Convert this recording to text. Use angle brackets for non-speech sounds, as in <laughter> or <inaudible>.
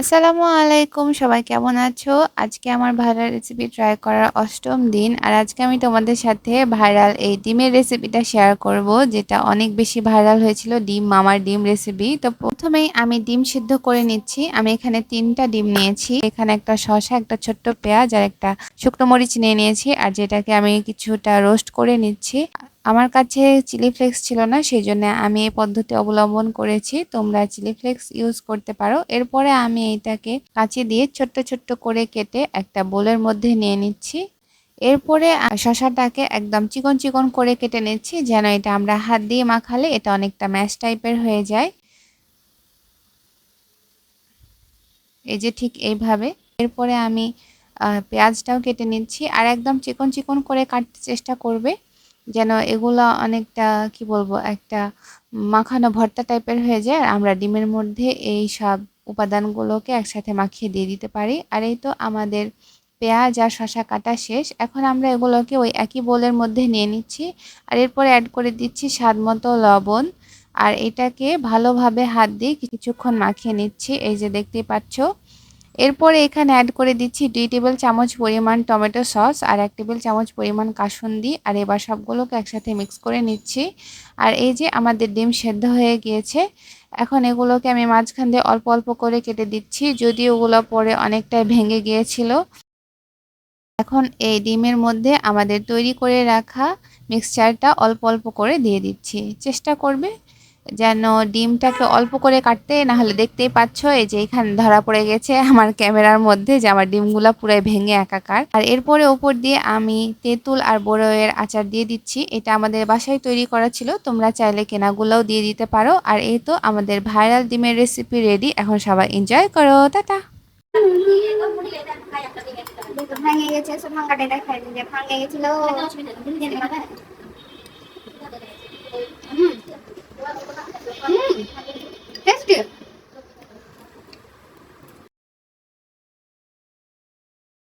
আসসালামু আলাইকুম, সবাই কেমন আছো? আজকে আমার ভাইরাল রেসিপি ট্রাই করার অষ্টম দিন আর আজকে আমি তোমাদের সাথে ভাইরাল এই ডিমের রেসিপিটা শেয়ার করব, যেটা অনেক বেশি ভাইরাল হয়েছিল ডিম, মামার ডিম রেসিপি তো প্রথমেই আমি ডিম সিদ্ধ করে নিচ্ছি। আমি এখানে তিনটা ডিম নিয়েছি। এখানে একটা শসা, একটা ছোট্ট পেঁয়াজ আর একটা শুকনো মরিচ নিয়ে নিয়েছি। আর যেটাকে আমি কিছুটা রোস্ট করে নিচ্ছি। আমার কাছে চিলি ফ্লেক্স ছিল না, সেই জন্য আমি এই পদ্ধতি অবলম্বন করেছি। তোমরা চিলি ফ্লেক্স ইউজ করতে পারো। এরপরে আমি এইটাকে কাঁচি দিয়ে ছোট্ট ছোট্ট করে কেটে একটা বোলের মধ্যে নিয়ে নিচ্ছি। এরপরে শশাটাকে একদম চিকন চিকন করে কেটে নিচ্ছি, যেন এটা আমরা হাত দিয়ে মাখালে এটা অনেকটা ম্যাশ টাইপের হয়ে যায়। এই যে ঠিক এইভাবে। এরপরে আমি পেঁয়াজটাও কেটে নিচ্ছি। আর একদম চিকন চিকন করে কাটতে চেষ্টা করবে। যেন এগুলো অনেকটা, কি বলব, একটা মাখানো ভর্তা টাইপের হয়ে যায়। আর আমরা ডিমের মধ্যে এই সব উপাদানগুলোকে একসাথে মাখিয়ে দিয়ে দিতে পারি। আর এই তো আমাদের পেঁয়াজ আর শশা কাটা শেষ। এখন আমরা এগুলোকে ওই একই বোলের মধ্যে নিয়ে নিচ্ছি। আর এরপরে অ্যাড করে দিচ্ছি স্বাদ মতো লবণ। আর এটাকে ভালোভাবে হাত দিয়ে কিছুক্ষণ মাখিয়ে নিচ্ছি। এই যে দেখতেই পাচ্ছ এরপরে এখানে অ্যাড করে দিচ্ছি দুই টেবিল চামচ পরিমাণ টমেটো সস আর এক টেবিল চামচ পরিমাণ কাসুন্দি। আর এবার সবগুলোকে একসাথে মিক্স করে নিচ্ছি। আর এই যে আমাদের ডিম সেদ্ধ হয়ে গিয়েছে, এখন এগুলোকে আমি মাঝখান দিয়ে অল্প অল্প করে কেটে দিচ্ছি যদিও ওগুলো পরে অনেকটাই ভেঙে গিয়েছিল। এখন এই ডিমের মধ্যে আমাদের তৈরি করে রাখা মিক্সচারটা অল্প অল্প করে দিয়ে দিচ্ছি। চেষ্টা করবে যেন ডিমটাকে অল্প করে কাটতে না হলে দেখতেই পাচ্ছ এই যে এখানে ধরা পড়ে গেছে <laughs> আমার ক্যামেরার মধ্যে যে আমার ডিমগুলা পুরাই ভেঙে একাকার। আর এরপরে ওপর দিয়ে আমি তেঁতুল আর বড়য়ের আচার দিয়ে দিচ্ছি। এটা আমাদের বাসায় তৈরি করা ছিল, তোমরা চাইলে কেনাগুলোও দিয়ে দিতে পারো। আর এই তো আমাদের ভাইরাল ডিমের রেসিপি রেডি এখন সবাই এনজয় করো, টাটা! ভাঙে গেছে গেছিল।